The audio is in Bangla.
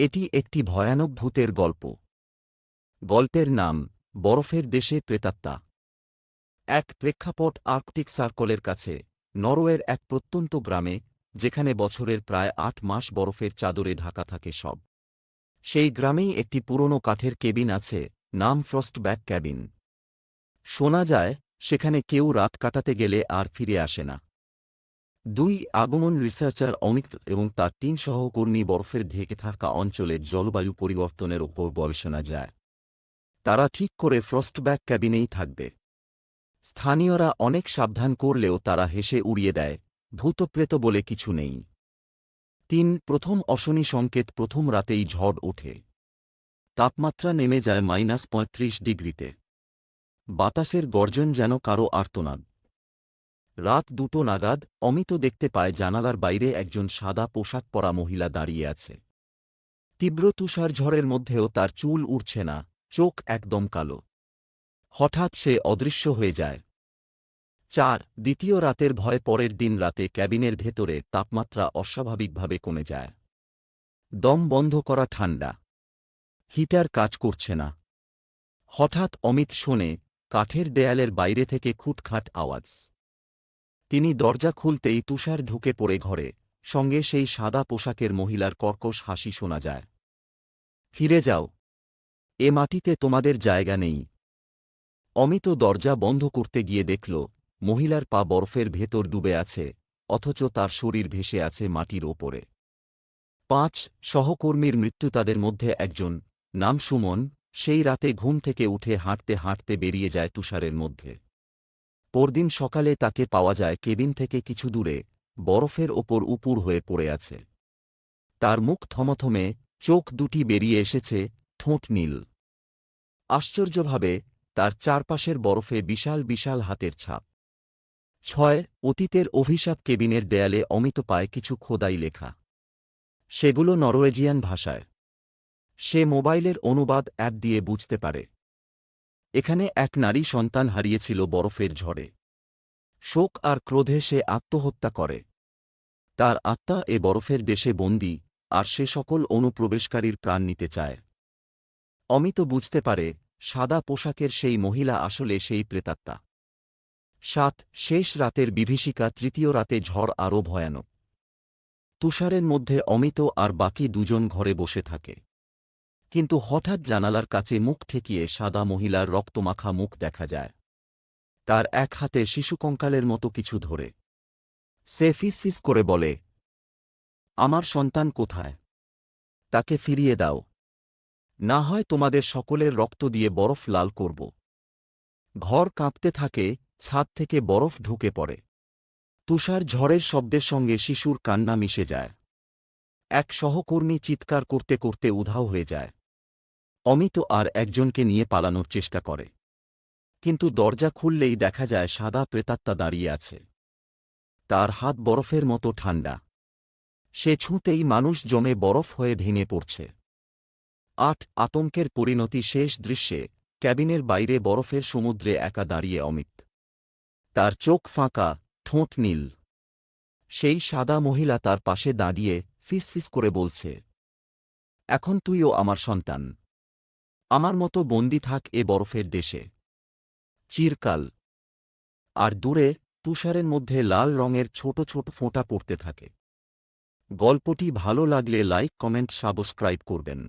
এটি একটি ভয়ানক ভূতের গল্প। গল্পের নাম, বরফের দেশে প্রেতাত্মা। এক প্রেক্ষাপট আর্কটিক সার্কলের কাছে, নরওয়ের এক প্রত্যন্ত গ্রামে, যেখানে বছরের প্রায় আট মাস বরফের চাদরে ঢাকা থাকে সব। সেই গ্রামেই একটি পুরনো কাঠের কেবিন আছে, নাম ফ্রস্টব্যাক ক্যাবিন। শোনা যায়, সেখানে কেউ রাত কাটাতে গেলে আর ফিরে আসে না। দুই আগমন রিসার্চার অমিত এবং তার তিন সহকর্মী বরফের ঢেকে থাকা অঞ্চলের জলবায়ু পরিবর্তনের ওপর গবেষণা যায়। তারা ঠিক করে ফ্রস্টব্যাক ক্যাবিনেই থাকবে। স্থানীয়রা অনেক সাবধান করলেও তারা হেসে উড়িয়ে দেয়, ভূতপ্রেত বলে কিছু নেই। তিন, প্রথম অশনি সংকেত প্রথম রাতেই ঝড় ওঠে। তাপমাত্রা নেমে যায় মাইনাস পঁয়ত্রিশ ডিগ্রিতে। বাতাসের গর্জন যেন কারও আর্তনাদ। রাত দুটো নাগাদ, অমিত দেখতে পায় জানালার বাইরে একজন সাদা পোশাক পরা মহিলা দাঁড়িয়ে আছে। তীব্র তুষার ঝড়ের মধ্যেও তার চুল উড়ছে না, চোখ একদম কালো। হঠাৎ সে অদৃশ্য হয়ে যায়। চার, দ্বিতীয় রাতের ভয় পরের দিন রাতে ক্যাবিনের ভেতরে তাপমাত্রা অস্বাভাবিকভাবে কমে যায়। দম বন্ধ করা ঠান্ডা। হিটার কাজ করছে না। হঠাৎ অমিত শোনে, কাঠের দেয়ালের বাইরে থেকে খুটখাট আওয়াজ। তিনি দরজা খুলতেই তুষার ঢুকে পড়ে ঘরে, সঙ্গে সেই সাদা পোশাকের মহিলার কর্কশ হাসি শোনা যায়। ফিরে যাও। এ মাটিতে তোমাদের জায়গা নেই। অমিত দরজা বন্ধ করতে গিয়ে দেখল, মহিলার পা বরফের ভেতর ডুবে আছে, অথচ তার শরীর ভেসে আছে মাটির ওপরে। পাঁচ সহকর্মীর মৃত্যু তাদের মধ্যে একজন, নাম সুমন, সেই রাতে ঘুম থেকে উঠে হাঁটতে হাঁটতে বেরিয়ে যায় তুষারের মধ্যে। পরদিন সকালে তাকে পাওয়া যায় কেবিন থেকে কিছু দূরে, বরফের ওপর উপুর হয়ে পড়ে আছে। তার মুখ থমথমে, চোখ দুটি বেরিয়ে এসেছে, ঠোঁট নীল। আশ্চর্যভাবে, তার চারপাশের বরফে বিশাল বিশাল হাতের ছাপ। ছয়, অতীতের অভিশাপ কেবিনের দেয়ালে অমিত পায় কিছু খোদাই লেখা। সেগুলো নরওয়েজিয়ান ভাষায়। সে মোবাইলের অনুবাদ অ্যাপ দিয়ে বুঝতে পারে। এখানে এক নারী সন্তান হারিয়েছিল বরফের ঝড়ে। শোক আর ক্রোধে সে আত্মহত্যা করে। তার আত্মা এ বরফের দেশে বন্দী, আর সে সকল অনুপ্রবেশকারীর প্রাণ নিতে চায়। অমিত বুঝতে পারে, সাদা পোশাকের সেই মহিলা আসলে সেই প্রেতাত্মা। সাত, শেষ রাতের বিভীষিকা তৃতীয় রাতে ঝড় আরও ভয়ানক। তুষারের মধ্যে অমিত আর বাকি দুজন ঘরে বসে থাকে। কিন্তু হঠাৎ জানালার কাছে মুখ ঠেকিয়ে সাদা মহিলার রক্তমাখা মুখ দেখা যায়। তার এক হাতে শিশুকঙ্কালের মতো কিছু ধরে। সে ফিস করে বলে, আমার সন্তান কোথায়? তাকে ফিরিয়ে দাও। না হয় তোমাদের সকলের রক্ত দিয়ে বরফ লাল করব। ঘর কাঁপতে থাকে, ছাদ থেকে বরফ ঢুকে পড়ে। তুষার ঝড়ের শব্দের সঙ্গে শিশুর কান্না মিশে যায়। এক সহকর্মী চিৎকার করতে করতে উধাও হয়ে যায়। অমিত আর একজনকে নিয়ে পালানোর চেষ্টা করে। কিন্তু দরজা খুললেই দেখা যায় সাদা প্রেতাত্মা দাঁড়িয়ে আছে। তার হাত বরফের মতো ঠান্ডা সে ছুঁতেই মানুষ জমে বরফ হয়ে ভেঙে পড়ছে। আট আতঙ্কের পরিণতি শেষ দৃশ্যে ক্যাবিনের বাইরে বরফের সমুদ্রে একা দাঁড়িয়ে অমিত। তার চোখ ফাঁকা, ঠোঁট নীল। সেই সাদা মহিলা তার পাশে দাঁড়িয়ে ফিসফিস করে বলছে, এখন তুইও আমার সন্তান। আমার মতো বন্দি থাক এ বরফের দেশে। চিরকাল। আর দূরে তুষারের মধ্যে লাল রঙের ছোট ছোট ফোঁটা পড়তে থাকে। গল্পটি ভালো লাগলে লাইক, কমেন্ট, সাবস্ক্রাইব করবেন।